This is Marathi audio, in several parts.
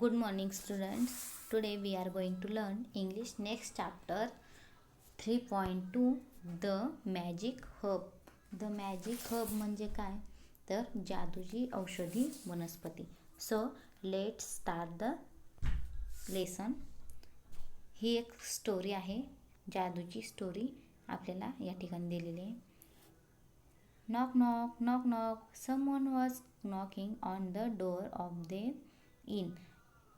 Good morning students today we are going to learn English next chapter three point two the magic herb the magic herb म्हणजे काय? तर जादूची औषधी वनस्पती. So let start the lesson ही एक स्टोरी आहे. जादूची स्टोरी आपल्याला या ठिकाणी दिलेली आहे. Knock knock knock knock someone was knocking on the door of the inn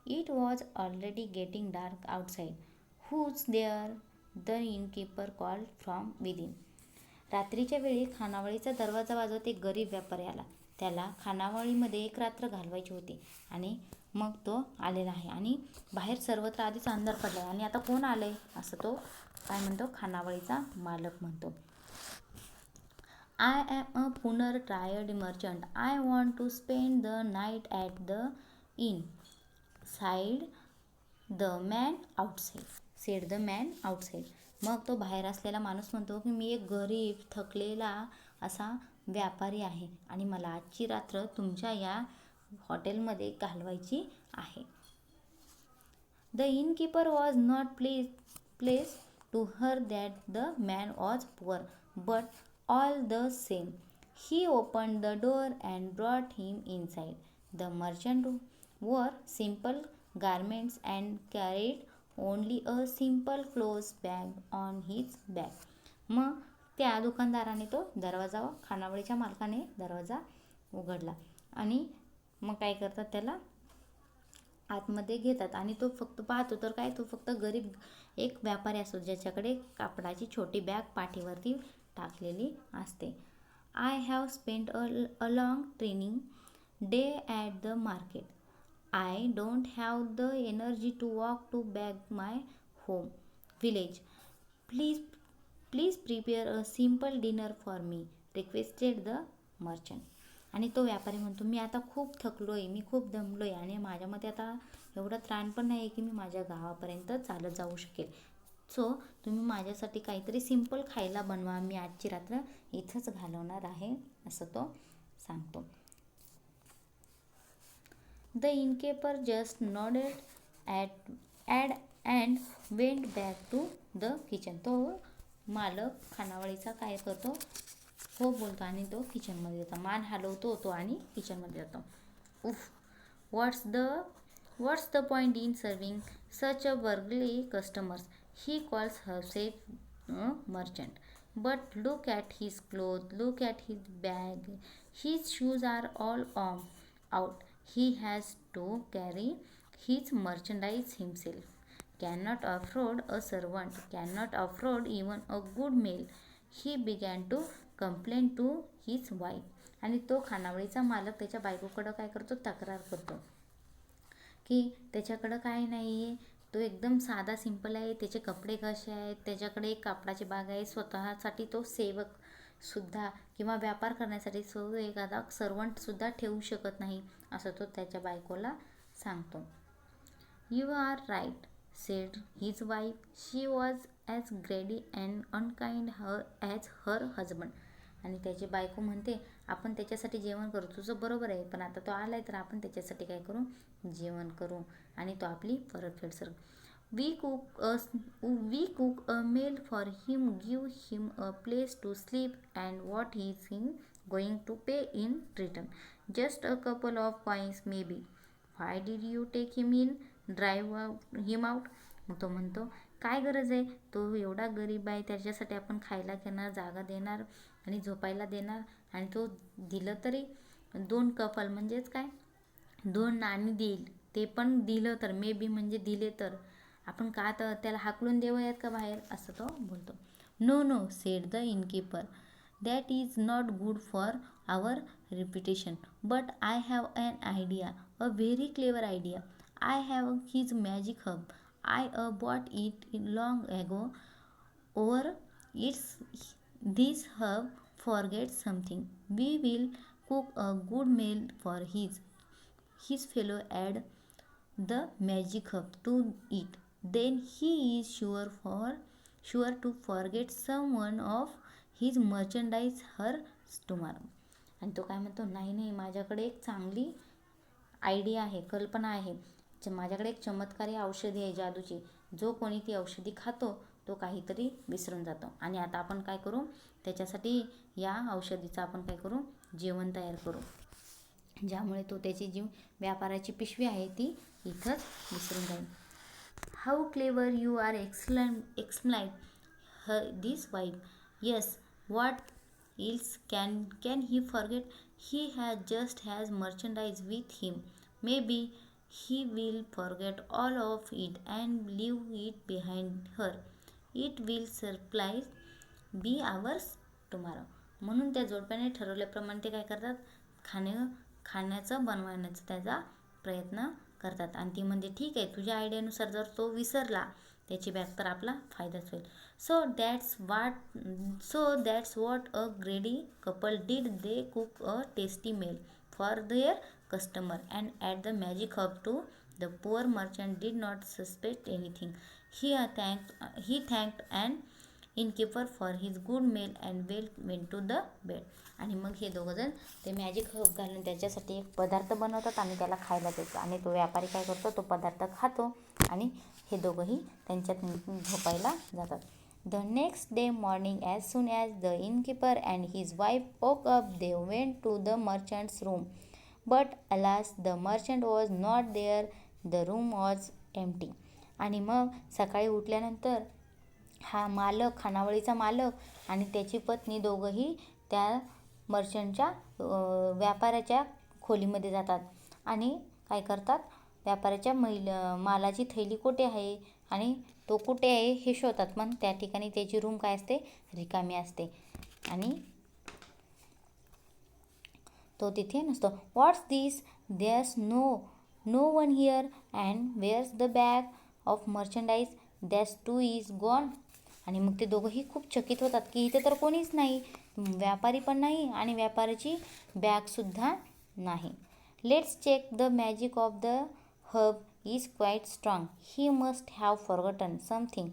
it was already getting dark outside who's there the innkeeper call from within रात्रीच्या वेळी खानावळीचा दरवाजा वाजवत एक गरीब व्यापारी आला त्याला खानावळीमध्ये एक रात्र घालवायची होती आणि मग तो आलेला आहे. आणि बाहेर सर्वत्र आधीच अंधार पडला आणि आता कोण आलं आहे असं तो काय म्हणतो? खानावळीचा मालक म्हणतो. I am a poor tired merchant I want to spend the night at the inn said the man outside said the man outside मग तो बाहेर असलेला माणूस म्हणतो की मी एक गरीब थकलेला असा व्यापारी आहे आणि मला आजची रात्र तुमच्या या हॉटेलमध्ये घालवायची आहे. The innkeeper was not pleased pleased to hear that the man was poor but all the same. He open the door and brought him inside the merchant wore simple garments and carried only a simple clothes bag on his back. मग त्या दुकानदाराने तो दरवाजा खानावळीच्या मालकाने दरवाजा उघडला आणि मग काय करतात त्याला? आतमध्ये घेतात आणि तो फक्त पाहतो तर काय? तो फक्त गरीब एक व्यापारी असतो ज्याच्याकडे कापडाची छोटी बॅग पाठीवरती टाकलेली असते. I have spend a a long tiring day at the market I don't have the energy to walk to back my home village please please prepare a simple dinner for me requested the merchant आणि तो व्यापारी म्हणतो मी आता खूप थकलो आहे मी खूप दमलो आहे आणि माझ्यामध्ये आता एवढं त्राण पण नाही आहे की मी माझ्या गावापर्यंत चालत जाऊ शकेल. सो तुम्ही माझ्यासाठी काहीतरी सिंपल खायला बनवा. मी आजची रात्र इथंच घालवणार आहे असं तो सांगतो. The innkeeper just nodded at at and went back to the kitchen तो मालक खानावळीचा काय करतो? हो बोलतो आणि तो किचनमध्ये जातो मान हलवतो तो आणि किचनमध्ये जातो oof what's the what's the point in serving such a beggarly customers he calls himself merchant but look at his cloth look at his bag his shoes are all worn out he has to carry his merchandise himself cannot afford a servant cannot afford even a good meal he began to complain to his wife आणि तो खानावळीचा मालक त्याच्या बायकोकडं काय करतो? तक्रार करतो. की त्याच्याकडं काय नाही आहे तो एकदम साधा सिंपल आहे. त्याचे कपडे कसे आहेत? त्याच्याकडे एक कापडाची बाग आहे. स्वतःसाठी तो सेवक. सुद्धा किंवा व्यापार करण्यासाठी सो एखादा सर्वंटसुद्धा ठेवू शकत नाही असं तो त्याच्या बायकोला सांगतो. You are right said his wife she was as greedy and unkind her as her husband आणि त्याची बायको म्हणते आपण त्याच्यासाठी जेवण करू. तुझं बरोबर आहे पण आता तो आला आहे तर आपण त्याच्यासाठी काय करू? जेवण करू. आणि तो आपली परतफेड sir we cook a we cook a meal for him give him a place to sleep and what he is him going to pay in return just a couple of coins may be why did you take him in drive him out तो म्हणतो काय गरज आहे? तो एवढा गरीब आहे त्याच्यासाठी आपण खायला घेणार जागा देणार आणि झोपायला देणार आणि तो दिलं तरी दोन कपल म्हणजेच काय? दोन नाणी देईल ते पण दिलं तर मे बी म्हणजे दिले तर. आपण का तर त्याला हाकलून देव आहेत का बाहेर? असं तो बोलतो. No no said the innkeeper that is not good for our reputation but I have an idea a very clever idea I have his magic hub I a bought it in long ago over it's this hub for get something we will cook a good meal for his his fellow add the magic hub to it Then he is sure for sure to forget someone of his merchandise her tomorrow. आणि तो काय म्हणतो नाही नाही माझ्याकडे एक चांगली आयडिया आहे कल्पना आहे. च- माझ्याकडे एक चमत्कारी औषधी आहे जादूची. जो कोणी ती औषधी खातो तो काहीतरी विसरून जातो. आणि आता आपण काय करू? त्याच्यासाठी या औषधीचं आपण काय करू? जेवण तयार करू. ज्यामुळे तो त्याची जी व्यापाराची पिशवी आहे ती इथंच विसरून जाईल. How clever you are excellent exclaimed uh this wife yes what else can can he forget he has just has merchandise with him may be he will forget all of it and leave it behind here it will surprise be ours tomorrow म्हणून त्या जोडप्याने ठरवल्याप्रमाणे ते काय करतात खाणं खाण्याचं बनवण्याचा त्याचा प्रयत्न करतात. आणि ती म्हणते ठीक आहे तुझ्या आयडियानुसार जर तो विसरला त्याची बॅग तर आपला फायदाच होईल. So that's what so that's what a greedy couple did they cook a tasty meal for their customer and add the magic herb to the poor merchant did not suspect anything he thank he thanked and innkeeper for his good meal and well men to the bed आणि मग हे दोघंजण ते मॅजिक हब घालून त्याच्यासाठी एक पदार्थ बनवतात आणि त्याला खायला देतो आणि तो व्यापारी काय करतो? तो पदार्थ खातो आणि हे दोघंही त्यांच्यात झोपायला जातात. The next day morning as soon as the innkeeper and his wife woke up they went to the merchant's room but alas the merchant was not there the room was empty आणि मग सकाळी उठल्यानंतर हा मालक खानावळीचा मालक आणि त्याची पत्नी दोघंही त्या मर्चंटच्या व्यापाऱ्याच्या खोलीमध्ये जातात. आणि काय करतात? व्यापाऱ्याच्या महिल मालाची थैली कुठे आहे? आणि तो कुठे आहे? हे शोधतात. पण त्या ठिकाणी त्याची रूम काय असते? रिकामी असते. आणि तो तिथे नसतो. What's this there's no no one here and where's the bag of merchandise that's too is gone आणि मग ते दोघंही खूप चकित होतात की इथे तर कोणीच नाही व्यापारी पण नाही आणि व्यापाऱ्याची बॅगसुद्धा नाही. Let's check the magic of the herb is quite strong he must have forgotten something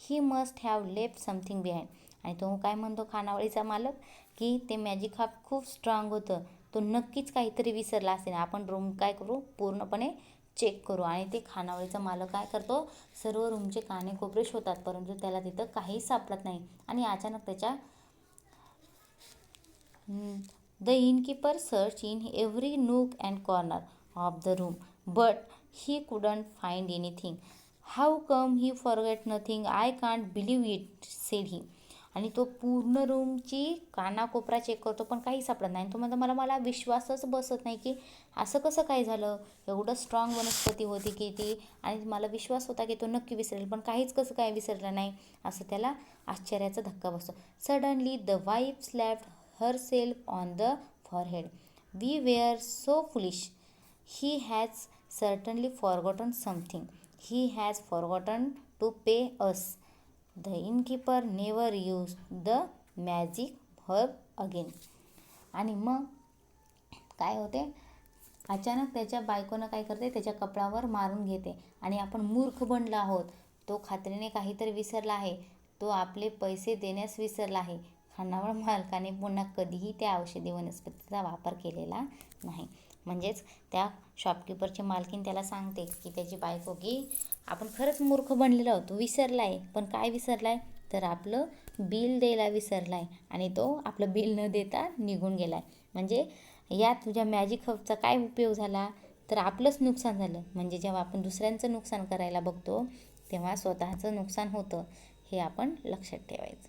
he must have left something behind आणि तो काय म्हणतो खानावळीचा मालक? की ते मॅजिक हब खूप स्ट्रॉंग होतं. तो नक्कीच काहीतरी विसरला असेल. आपण रूम काय करू? पूर्णपणे चेक करू. आणि ते खानावळीचा मालक काय करतो? सर्व रूमचे काने कोपरे शोधतात परंतु त्याला तिथं काहीच सापडत नाही. आणि अचानक त्याच्या the innkeeper search in every nook and corner of the room but he couldn't find anything how come he forget nothing I can't believe it said he आणि तो पूर्ण रूमची कानाकोपरा चेक करतो पण काही सापडत नाही. तो म्हणतो मला मला विश्वासच बसत नाही की असं कसं काय झालं? एवढं स्ट्रॉंग वनस्पती होती की ती आणि मला विश्वास होता की तो नक्की विसरेल पण काहीच कसं काय विसरलं नाही? असं त्याला आश्चर्याचा धक्का बसतो. Suddenly the wife slapped herself on the forehead we were so foolish he has certainly forgotten something he has forgotten to pay us the innkeeper never use the magic herb again आणि मग काय होते? अचानक त्याच्या बायकोनं काय करते? त्याच्या कपड्यावर मारून घेते. आणि आपण मूर्ख बनला आहोत. तो खात्रीने काहीतरी विसरला आहे. तो आपले पैसे देण्यास विसरला आहे. खानावळ मालकाने पुन्हा कधीही त्या औषधी वनस्पतीचा वापर केलेला नाही. म्हणजेच त्या शॉपकीपरची मालकीन त्याला सांगते की त्याची बायको की आपण खरंच मूर्ख बनलेलो आहोत. तो विसरला आहे पण काय विसरला आहे तर आपलं बिल द्यायला विसरला आहे आणि तो आपलं बिल न देता निघून गेला आहे म्हणजे या तुझ्या मॅजिक हबचा काय उपयोग झाला? तर आपलंच नुकसान झालं. म्हणजे जेव्हा आपण दुसऱ्यांचं नुकसान करायला बघतो तेव्हा स्वतःचं नुकसान होतं हे आपण लक्षात ठेवायचं.